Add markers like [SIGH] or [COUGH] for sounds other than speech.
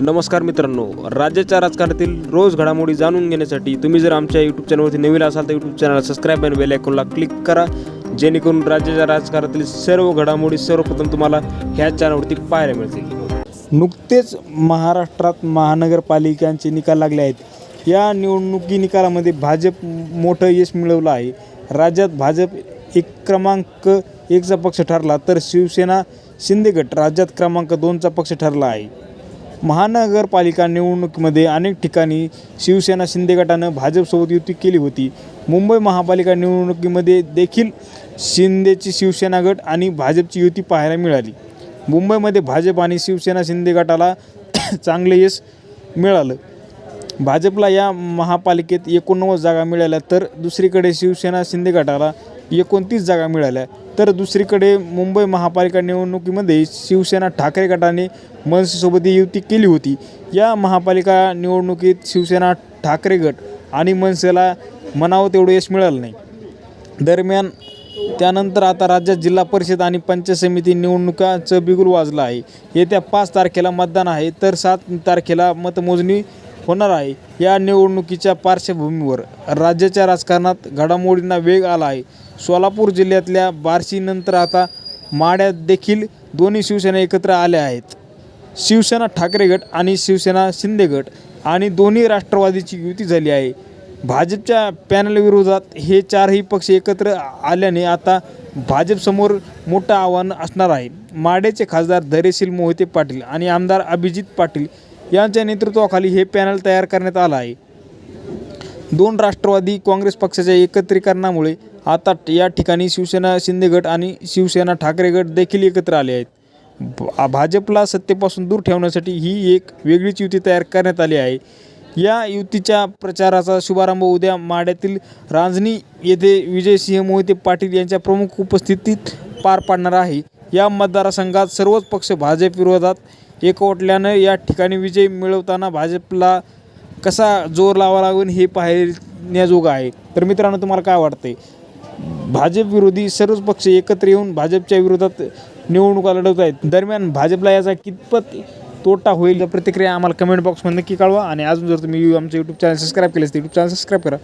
नमस्कार मित्रांनो राज्याच्या राजकारणातील रोज घडामोडी जाणून घेण्यासाठी तुम्ही जर आमच्या यूट्यूब चॅनलवरती नवीन असाल तर यूट्यूब चॅनलला सबस्क्राईब आणि बेल आयकॉनला क्लिक करा. जेणेकरून राज्याच्या राजकारणातील सर्व घडामोडी सर्वप्रथम तुम्हाला ह्या चॅनलवरती पाहायला मिळतील. नुकतेच महाराष्ट्रात महानगरपालिकांचे निकाल लागले आहेत. या निवडणुकी निकालामध्ये भाजप मोठं यश मिळवलं आहे. राज्यात भाजप एक क्रमांक एकचा पक्ष ठरला तर शिवसेना शिंदेगट राज्यात क्रमांक दोनचा पक्ष ठरला आहे. महानगरपालिका निवडणुकीमध्ये अनेक ठिकाणी शिवसेना शिंदे गटानं भाजपसोबत युती केली होती. मुंबई महापालिका निवडणुकीमध्ये देखील शिंदेची शिवसेना गट आणि भाजपची युती पाहायला मिळाली. मुंबईमध्ये भाजप आणि शिवसेना शिंदे गटाला [COUGHS] चांगले यश मिळालं. भाजपला या महापालिकेत एकोणनव्वद जागा मिळाल्या तर दुसरीकडे शिवसेना शिंदे गटाला एकोणतीस जागा मिळाल्या. तर दुसरीकडे मुंबई महापालिका निवडणुकीमध्ये शिवसेना ठाकरे गटाने मनसेसोबत युती केली होती. या महापालिका निवडणुकीत शिवसेना ठाकरे गट आणि मनसेला म्हणावं तेवढं यश मिळालं नाही. दरम्यान त्यानंतर आता राज्यात जिल्हा परिषद आणि पंचायत समिती निवडणुकाचं बिगुल वाजलं आहे. येत्या पाच तारखेला मतदान आहे तर सात तारखेला मतमोजणी होणार आहे. या निवडणुकीच्या पार्श्वभूमीवर राज्याच्या राजकारणात घडामोडींना वेग आला आहे. सोलापूर जिल्ह्यातल्या बार्शीनंतर आता माड्यात देखील दोन्ही शिवसेना एकत्र आल्या आहेत. शिवसेना ठाकरे गट आणि शिवसेना शिंदे गट आणि दोन्ही राष्ट्रवादीची युती झाली आहे. भाजपच्या पॅनलविरोधात हे चारही पक्ष एकत्र आल्याने आता भाजपसमोर मोठं आव्हान असणार आहे. माडेचे खासदार धैर्यशील मोहिते पाटील आणि आमदार अभिजित पाटील यांच्या नेतृत्वाखाली हे पॅनल तयार करण्यात आलं आहे. दोन राष्ट्रवादी काँग्रेस पक्षाच्या एकत्रीकरणामुळे आता या ठिकाणी शिवसेना शिंदे गट आणि शिवसेना ठाकरे गट देखील एकत्र आले आहेत. भ- भाजपला सत्तेपासून दूर ठेवण्यासाठी ही एक वेगळीच युती तयार करण्यात आली आहे. या युतीच्या प्रचाराचा शुभारंभ उद्या माड्यातील रांजणी येथे विजयसिंह मोहिते पाटील यांच्या प्रमुख उपस्थितीत पार पाडणार आहे. या मतदारसंघात सर्वच पक्ष भाजप विरोधात एकवटल्यानं या ठिकाणी विजय मिळवताना भाजपला कसा जोर लावा लागून हे पाहण्याजोगं आहे. तर मित्रांनो तुम्हाला काय वाटते भाजप विरोधी सर्वच पक्ष एकत्र येऊन भाजपच्या विरोधात निवडणुका लढवत आहेत. दरम्यान भाजपला याचा कितपत तोटा होईल? प्रतिक्रिया आम्हाला कमेंट बॉक्समध्ये नक्की कळवा. आणि अजून जर तुम्ही आमचं यूट्यूब चॅनल सबस्क्राईब केलं असतं यूट्यूब चॅनल सबस्क्राईब करा.